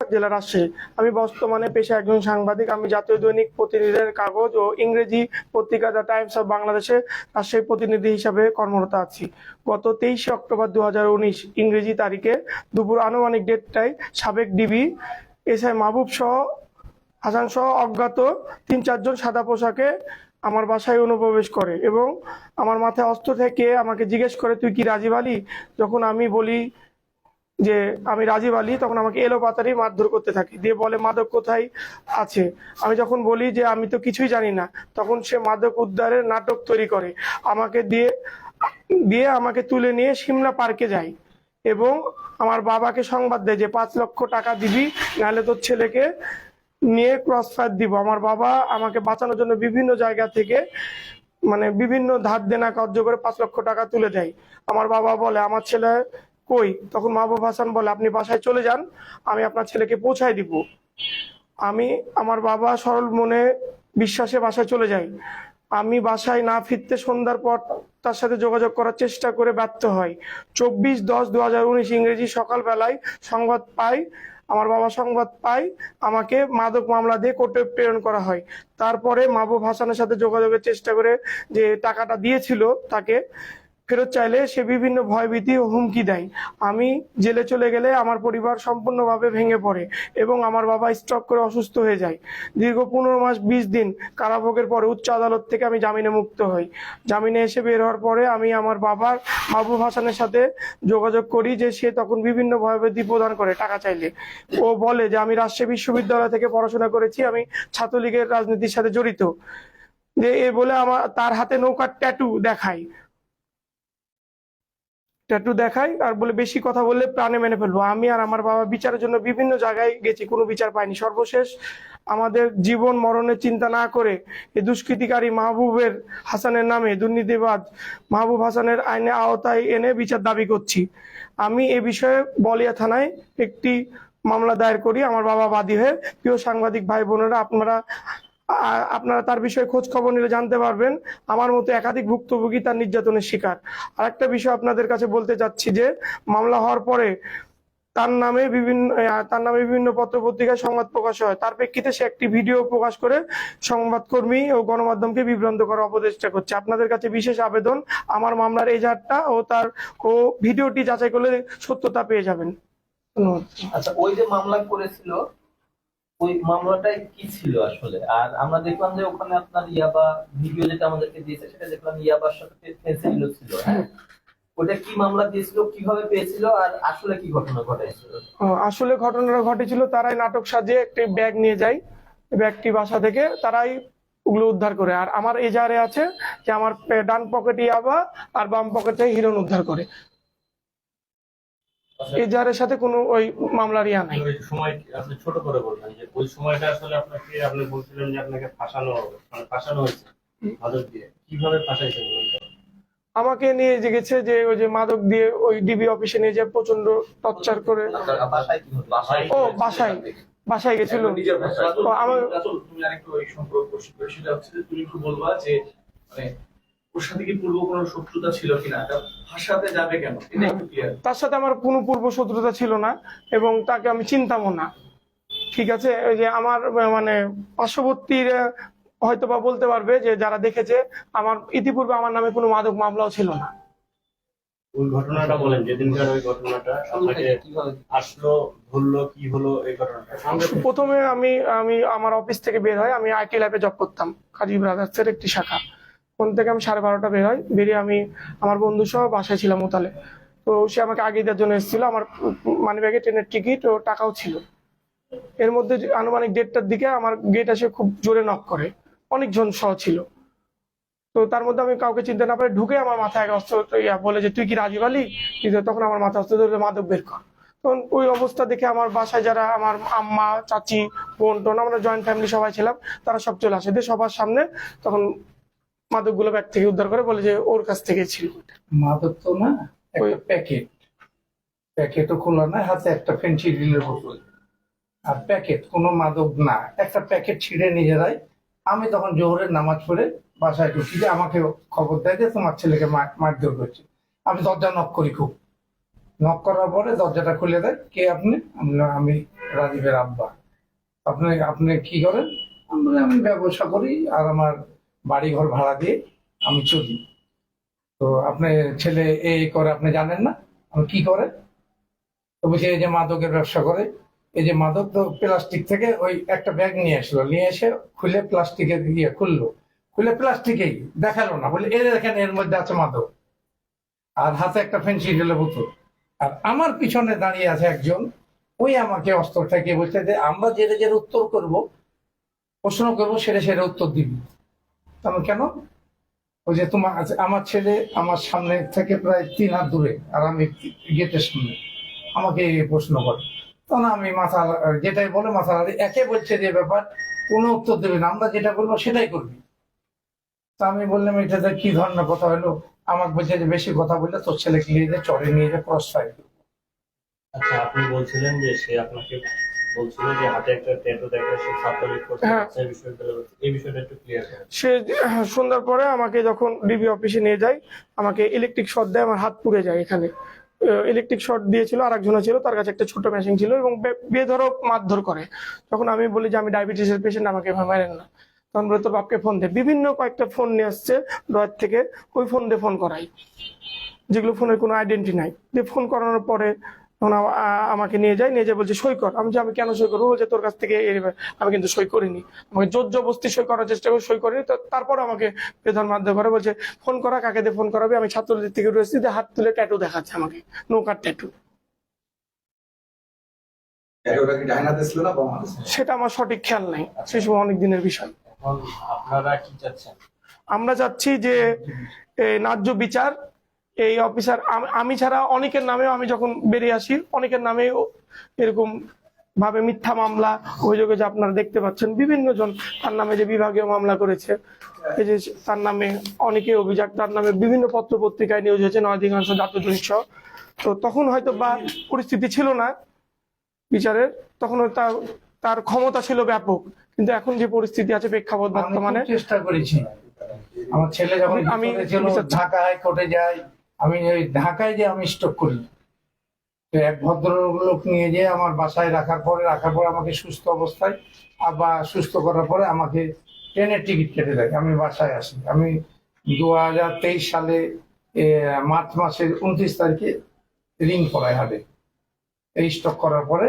জেলা রাজশাহী আমি বর্তমানে পেশা একজন সাংবাদিক। আমি জাতীয় দৈনিক প্রতিনিধির কাগজ ও ইংরেজি পত্রিকা দ্য টাইমস অফ বাংলাদেশে রাজশাহী প্রতিনিধি হিসাবে কর্মরত আছি। গত তেইশে অক্টোবর দু হাজার উনিশ ইংরেজি তারিখে দুপুর আনুমানিক দেড়টায় সাবেক ডিবি এস আই মাহবুব সহ হাসান সহ অজ্ঞাত তিন চারজন সাদা পোশাকে আমার বাসায় অনুপ্রবেশ করে এবং আমার মাথায় অস্ত্র থেকে আমাকে জিজ্ঞেস করে, তুই কি রাজীব আলী? যখন আমি বলি যে আমি রাজীব আলী, তখন আমাকে এলো পাতারি মারধর করতে থাকে। দিয়ে বলে, মাদক কোথায় আছে? আমি যখন বলি যে, আমি তো কিছুই জানি না, তখন সে মাদক উদ্ধারের নাটক তৈরি করে। আমাকে দিয়ে দিয়ে আমাকে তুলে নিয়ে সিমলা পার্কে যায় এবং আমার বাবাকে সংবাদ দেয় যে, পাঁচ লক্ষ টাকা দিবি, নাহলে তোর ছেলেকে নিয়ে ক্রস ফায়ার দিব। আমার বাবা আমাকে বাঁচানোর জন্য বিভিন্ন জায়গা থেকে মানে বিভিন্ন ধার দেনা কার্য করে পাঁচ লক্ষ টাকা তুলে দেয়। আমার বাবা বলে, আমার ছেলে কই? তখন মাহবুব হাসান বলে, আপনি বাসায় চলে যান, আমি আপনার ছেলেকে পৌঁছায় দিব। আমি আমার বাবা সরল মনে বিশ্বাসে বাসায় চলে যাই। আমি বাসায় না ফিরতে সন্ধ্যার পর তার সাথে যোগাযোগ করার চেষ্টা করে ব্যর্থ হয় চব্বিশ দশ দু হাজার উনিশ ইংরেজি সকালবেলায় সংবাদ পাই, আমার বাবা সংবাদ পাই, আমাকে মাদক মামলা দিয়ে কোর্টে প্রেরণ করা হয়। তারপরে মাহবুব হাসানের সাথে যোগাযোগের চেষ্টা করে যে টাকাটা দিয়েছিল তাকে ফেরত চাইলে সে বিভিন্ন ভয়ভীতি ও হুমকি দেয়। আমি জেলে চলে গেলে আমার পরিবার সম্পূর্ণভাবে ভেঙে পড়ে এবং আমার বাবা স্ট্রোক করে অসুস্থ হয়ে যায়। দীর্ঘ পনেরো মাস বিশ দিন কারাভোগের পরে উচ্চ আদালত থেকে আমি জামিনে মুক্ত হই। জামিনে এসে বের হওয়ার পরে আমি আমার বাবার মাহবুব হাসানের সাথে যোগাযোগ করি যে সে তখন বিভিন্ন ভয়ভীতি প্রদান করে টাকা চাইলে। ও বলে যে, আমি রাজশাহী বিশ্ববিদ্যালয় থেকে পড়াশোনা করেছি, আমি ছাত্রলীগের রাজনীতির সাথে জড়িত। যে এ বলে আমার তার হাতে নৌকার ট্যাটু দেখায়। ট্যাটু দেখাই আর বলে বেশি কথা বললে প্রাণে মেনে ফেলব। আমি আর আমার বাবা বিচারের জন্য বিভিন্ন জায়গায় গেছি, কোনো বিচার পাইনি। সর্বশেষ আমাদের জীবন মরণের চিন্তা না করে এই দুষ্কৃতিকারী মাহবুবের হাসানের নামে দুর্নীতিবাদ মাহবুব হাসানের আইনে আওতায় এনে বিচার দাবি করছি। আমি এ বিষয়ে বলিয়া থানায় একটি মামলা দায়ের করি। আমার বাবা বাদী হয়ে প্রিয় সাংবাদিক ভাই বোনেরা আপনারা আপনারা তার বিষয়ে খোঁজ খবর নিলে জানতে পারবেন। আমার মতো একাধিক ভুক্তভোগী তার নির্যাতনের শিকার। আরেকটা বিষয় আপনাদের কাছে বলতে চাচ্ছি যে, মামলা হওয়ার পরে তার নামে বিভিন্ন তার নামে বিভিন্ন পত্র পত্রিকায় সংবাদ প্রকাশ হয়। তার প্রেক্ষিতে সে একটি ভিডিও প্রকাশ করে সংবাদকর্মী ও গণমাধ্যমকে বিভ্রান্ত করার অপচেষ্টা করছে। আপনাদের কাছে বিশেষ আবেদন, আমার মামলার এজাহারটা ও তার, ও ভিডিওটি যাচাই করলে সত্যতা পেয়ে যাবেন। ধন্যবাদ। আচ্ছা ওই যে মামলা করেছিল ওই মামলাটাই কি ছিল আসলে? আর আমরা দেখলাম যে ওখানে আপনার ইয়াবা ভিডিও যেটা আমাদেরকে দিয়েছে সেটা দেখলাম ইয়াবার সাথে ছিল হ্যাঁ? ওটা কি মামলা দিয়েছিল কীভাবে পেয়েছিল আর আসলে কি ঘটনা ঘটাইছিল? ও, আসলে ঘটনাটা ঘটেছিল তারাই নাটক সাজিয়ে একটি ব্যাগ নিয়ে যায় ব্যাগটি বাসা থেকে তারাই ওগুলো উদ্ধার করে। আর আমার এজাহারে আছে যে আমার ডান পকেটে ইয়াবা আর বাম পকেটে হিরোন উদ্ধার করে। এজাহারের সাথে কোনো ওই মামলার ইয়া নাই। ওই সময় আপনি ছোট করে বলবেন যে ওই সময়টা আসলে আপনাকে আপনি বলছিলেন যে আপনাকে ফাঁসানো হবে মানে ফাঁসানো হয়েছে মাদক দিয়ে। কীভাবে ফাঁসাইছেন আমাকে নিয়ে যে গেছে যে ওই যে মাদক দিয়ে ওই ডিবি অফিসে নিয়ে যে প্রচণ্ড টর্চার করে। ও বাসায়। বাসায় গেছিল। আমার তুমি আরেকটু ওই সম্পর্ক তুমি একটু বলবা যে মানে ওর সাথে কি পূর্ব কোনো শত্রুতা ছিল কিনা? ভাষাতে যাবে কেন? এটা একটু ক্লিয়ার তার সাথে আমার কোনো পূর্ব শত্রুতা ছিল না এবং তাকে আমি চিনতামও না। ঠিক আছে? ওই যে আমার মানে পার্শ্ববর্তীরা হয়তো বা বলতে পারবে যে যারা দেখেছে আমার ইতিপূর্বে আমার নামে কোনো মাদক মামলাও ছিল না। ওই ঘটনাটা বলেন যেদিনকার ওই ঘটনাটা আপনাকে আসলো ধরলো কি হলো এই ঘটনাটা? প্রথমে আমি আমি আমার অফিস থেকে বের হয় আমি আইটি ল্যাবে জব করতাম কাজী ব্রাদার্সের একটি শাখা। ওখান থেকে আমি সাড়ে বারোটা বের হয়। বেরিয়ে আমি আমার বন্ধু সহ বাসায় ছিলাম ওতালে। তো সে আমাকে আগে দেওয়ার জন্য এসেছিল। আমার মানি ব্যাগে ট্রেনের টিকিট ও টাকাও ছিল। এর মধ্যে আনুমানিক দেড়টার দিকে আমার গেট এসে খুব জোরে নক করে। অনেকজন সহ ছিল। তো তার মধ্যে আমি কাউকে চিনতে না পারে ঢুকে আমার মাথায় এক অস্ত্র বলে যে, তুই কি রাজীব আলী তখন আমার মাথা অস্ত্র ধরে মাদক বের কর। তখন ওই অবস্থা দেখে আমার বাসায় যারা আমার আম্মা, চাচি বোন টোন আমরা জয়েন্ট ফ্যামিলি সবাই ছিলাম, তারা সব চলে আসে। দিয়ে সবার সামনে তখন মাদকগুলো ব্যাগ থেকে উদ্ধার করে বলে যে ওর কাছ থেকে ছিল মাদক তো না একটা প্যাকেট। প্যাকেটও খোলা না হাতে একটা ফেন্সিডিলের বোতল। আর প্যাকেট কোনো মাদক না। একটা প্যাকেট ছিঁড়ে নিয়ে যায়। আমি তখন জোহরের নামাজ পড়ে বাসায় ঢুকি যে আমাকে খবর দেয় যে তোমার ছেলেকে মার- মারধর করছে। আমি দরজা নক করি খুব। নক করার পরে দরজাটা খুলে দেয় কে আপনি? আমি রাজীবের আব্বা। আপনি আপনি কি করেন? আমি ব্যবসা করি আর আমার বাড়ি ঘর ভাড়া দিয়ে আমি চলি। তো আপনি ছেলে এ করে আপনি জানেন না? আমি কি করে? তো বলছি, এই যে মাদকের ব্যবসা করে, এই যে মাদক তো প্লাস্টিক থেকে ওই একটা ব্যাগ নিয়ে আসলো। নিয়ে এসে খুলে প্লাস্টিকের দিয়ে খুললো। খুলে প্লাস্টিকেই দেখাল না। বলে এর দেখেন, এর মধ্যে আছে মাদক। আর হাতে একটা ফেন্সি ঢেলে বোতল আর আমার পিছনে দাঁড়িয়ে আছে একজন। ওই আমাকে অস্ত্র ঠেকিয়ে বলছে যে, আমরা যেটা যেটা উত্তর করব, প্রশ্ন করব, সেটা সেটা উত্তর দিবি। আমি কেন? ওই যে তোমার আমার ছেলে আমার সামনে থেকে প্রায় তিন হাত দূরে, আর আমি গেটের সামনে। আমাকে প্রশ্ন করে। তখন আমি মাথা যেটাই বলে মাথা। একে বলছে যে ব্যাপার, কোনো উত্তর দেবে না। আমরা যেটা বলব সেটাই করবি। তা আমি বললাম এটাতে কি ধরনের কথা হলো? আমাকে বলছে যে বেশি কথা বললে তোর ছেলেকে নিয়ে যে, চড়ে নিয়ে যে ক্রস আচ্ছা আপনি বলছিলেন যে সে আপনাকে বলছিল যে হাতে একটা ট্যাটু দেখে সে ছাত্রলীগ হ্যাঁ। যাচ্ছে এই বিষয়টা একটু ক্লিয়ার সে হ্যাঁ, সন্ধ্যার পরে আমাকে যখন ডিবি অফিসে নিয়ে যায় আমাকে ইলেকট্রিক শট দেয় আমার হাত পুড়ে যায় এখানে। ইলেকট্রিক শট দিয়েছিল আর একজনে ছিল তার কাছে একটা ছোট মেশিন ছিল এবং বে- বেধড়ক মারধর করে। তখন আমি বলি যে আমি ডায়াবেটিসের পেশেন্ট আমাকে এভাবে মারেন না। তখন বলে তোর বাপকে ফোন দে। বিভিন্ন কয়েকটা ফোন নিয়ে আসছে ড্রয়ার থেকে ওই ফোন দিয়ে ফোন করাই। যেগুলো ফোনের কোনো আইডেন্টি নাই। দিয়ে ফোন করানোর পরে তখন আমাকে নিয়ে যায় নিয়ে যায় বলছে সই কর। আমি যে আমি কেন সই করব? বলছে তোর কাছ থেকে আমি কিন্তু সই করিনি। আমাকে জোর জবস্তি সই করার চেষ্টা করে সই করিনি তো তারপর আমাকে বেধন মারধর করে বলছে ফোন করা কাকে দিয়ে ফোন করাবে? আমি ছাত্রদের থেকে রয়েছি দিয়ে হাত তুলে ট্যাটু দেখাচ্ছে আমাকে নৌকার ট্যাটু। সেটা আমার সঠিক খেয়াল নাই সেই সময় অনেক দিনের বিষয়। আপনারা কি চাচ্ছেন? আমরা চাচ্ছি যে এই ন্যায্য বিচার এই অফিসার আমি ছাড়া অনেকের নামেও আমি যখন বেরিয়ে আসি অনেকের নামেও এরকম ভাবে মিথ্যা মামলা অভিযোগে যে আপনারা দেখতে পাচ্ছেন। বিভিন্ন জন তার নামে যে বিভাগীয় মামলা করেছে এই যে তার নামে অনেকে অভিযোগ তার নামে বিভিন্ন পত্র পত্রিকায় নিউজ হয়েছে অধিকাংশ জাতীয় সহ। তো তখন হয়তো বা পরিস্থিতি ছিল না বিচারের তখন তার তার ক্ষমতা ছিল ব্যাপক। কিন্তু এখন যে পরিস্থিতি আছে প্রেক্ষাপট বর্তমানে চেষ্টা করেছি। আমার ছেলে যখন আমি- ঢাকা হাইকোর্টে যাই আমি ওই ঢাকায় যে আমি স্টক করি। তো এক ভদ্রলোক নিয়ে যেয়ে আমার বাসায় রাখার পরে রাখার পরে আমাকে সুস্থ অবস্থায়, আবার সুস্থ করার পরে আমাকে ট্রেনের টিকিট কেটে দেয়। আমি বাসায় আসি। আমি দু হাজার তেইশ সালে মার্চ মাসের উনত্রিশ তারিখে রিং করায় হাতে। এই স্টক করার পরে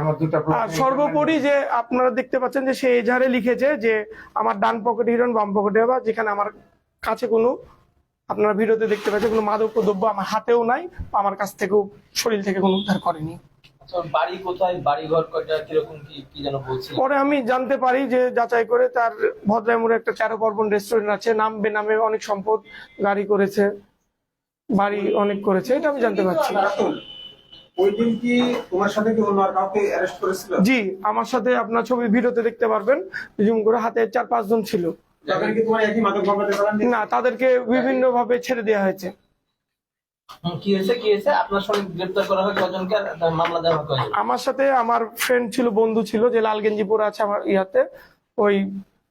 আমার দুটা সর্বোপরি যে আপনারা দেখতে পাচ্ছেন যে সে এজাহারে লিখেছে যে, আমার ডান পকেটে হিরণ, বাম পকেটে বা যেখানে আমার কাছে কোনো আপনারা ভিডিওতে দেখতে পাচ্ছেন কোনো মাদক দ্রব্য আমার হাতেও নাই আমার কাছ থেকেও শরীর থেকে কোনো উদ্ধার করেনি। বাড়ি কোথায়? বাড়ি কয়টা? কীরকম কি কি যেন বলছিল পরে আমি জানতে পারি যে যাচাই করে তার ভদ্রাইমুড়ে একটা চারো পর্বন রেস্টুরেন্ট আছে নাম বেনামে অনেক সম্পদ গাড়ি করেছে বাড়ি অনেক করেছে এটা আমি জানতে পারছি। ওই দিন কি তোমার সাথে কি অন্য আর কাউকে অ্যারেস্ট করেছিল? জি আমার সাথে আপনার ছবি ভিডিওতে দেখতে পারবেন জুম করে হাতে চার পাঁচজন ছিল। না তাদেরকে বিভিন্ন ভাবে ছেড়ে দেওয়া হয়েছে। কি হয়েছে কি হয়েছে? আপনার সঙ্গে গ্রেপ্তার করা হয় কজনকে? মামলা দেওয়া হয় আমার সাথে আমার ফ্রেন্ড ছিল বন্ধু ছিল যে লাল গেঞ্জি পরে আছে আমার ইয়াতে ওই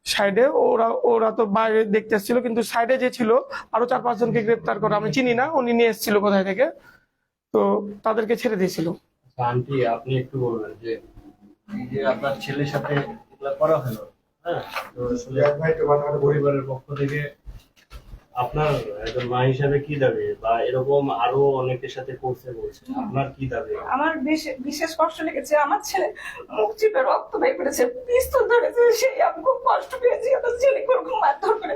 সাইডে ওরা ওরা তো বাইরে দেখতে এসেছিল কিন্তু সাইডে যে ছিল আরও চার পাঁচ জনকে গ্রেপ্তার করা। আমি চিনি না উনি নিয়ে এসেছিল কোথায় থেকে। তো তাদেরকে ছেড়ে দিয়েছিল। আচ্ছা, আন্টি আপনি একটু বলবেন যে আপনার ছেলের সাথে করা হলো হ্যাঁ ভাই পরিবারের পক্ষ থেকে আপনার একজন মা হিসাবে কি দাবি? বা এরকম আরও অনেকের সাথে করছে বলছে আপনার কি দাবি? আমার বিশেষ কষ্ট লেগেছে আমার ছেলে মুখ চিপে রক্ত বের করেছে পিস্তল ধরেছে সেই আমি খুব কষ্ট পেয়েছি আমার ছেলে ওরকম মারধর করে।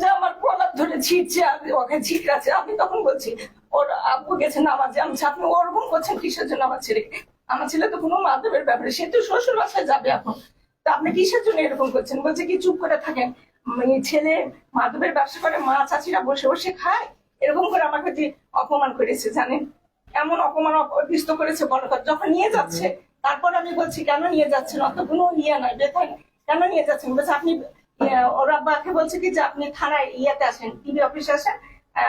যে আমার কলার ধরে ছিটছে ওকে ছিটকাছে আমি তখন বলছি ওর আব্বু গেছে নামাজে আমি আপনি ওরকম করছেন কিসের জন্য আমার ছেলেকে? আমার ছেলে তো কোনো মাধবের ব্যাপারে সে তো শ্বশুর বাসায় যাবে এখন। তা আপনি কিসের জন্য এরকম করছেন? বলছে কি, চুপ করে থাকেন। মানে ছেলে মাধবের ব্যবসা করে, মা চাচিরা বসে বসে খায়। এরকম করে আমাকে যে অপমান করেছে, জানেন? এমন অপমান অপদিস্ত করেছে বড় কথা। যখন নিয়ে যাচ্ছে, তারপর আমি বলছি, কেন নিয়ে যাচ্ছেন? অত কোনো ইয়ে নয় বেতন কেন নিয়ে যাচ্ছেন? বলছে, আপনি ওর আব্বাকে বলছে কি যে আপনি থানায় ইয়েতে আসেন, টিভি অফিসে আসেন।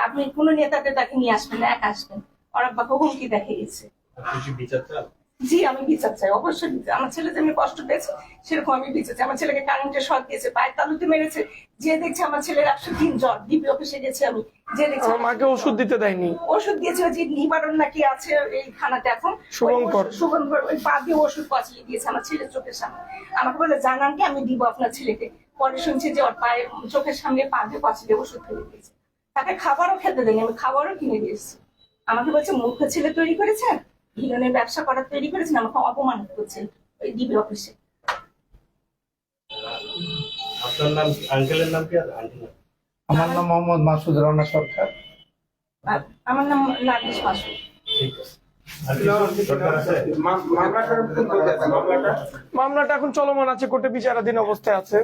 আপনি কোনো নেতাতে তাকে নিয়ে আসবেন না, একা আসবেন। ওর আব্বাকে হুমকি দেখে গেছে বিচার জি আমি বিচার চাই। অবশ্যই বিচার আমার ছেলে যেমনি কষ্ট পেয়েছে সেরকম আমি বিচার চাই। আমার ছেলেকে কারেন্টের শর্ট দিয়েছে পায়ের তালুতে মেরেছে। যে দেখছে আমার ছেলের একশো তিন জ্বর ডিবি অফিসে গেছে আমি জেলে ছিল। আমার মাকে ওষুধ দিতে দেয়নি। ওষুধ দিয়েছিল যে নিবারণ নাকি আছে এই খানাতে এখন। শুভঙ্কর। শুভঙ্কর ওই পা দিয়ে ওষুধ পাঠিয়ে দিয়েছে আমার ছেলের চোখের সামনে। আমাকে বলে জানান কি আমি দিব আপনার ছেলেকে? পরে শুনছি যে ওর পায়ে চোখের সামনে পা দিয়ে পাঠিয়ে ওষুধ ফেলে দিয়েছে। তাকে খাবারও খেতে দেয়নি আমি খাবারও কিনে দিয়েছি আমাকে বলছে মূর্খ ছেলে তৈরি করেছেন? হিরণের ব্যবসা করার তৈরি করেছেন আমাকে অপমান করছেন ওই ডিবি অফিসে আপনার নাম কি? আঙ্কেলের নাম কি আর আন্টির নাম? আমার নাম মোহাম্মদ মাসুদ রানা সরকার। আমার নাম মাসুদ। ঠিক আছে। মামলাটা? এখন চলমান আছে কোর্টে বিচারাধীন অবস্থায় আছে।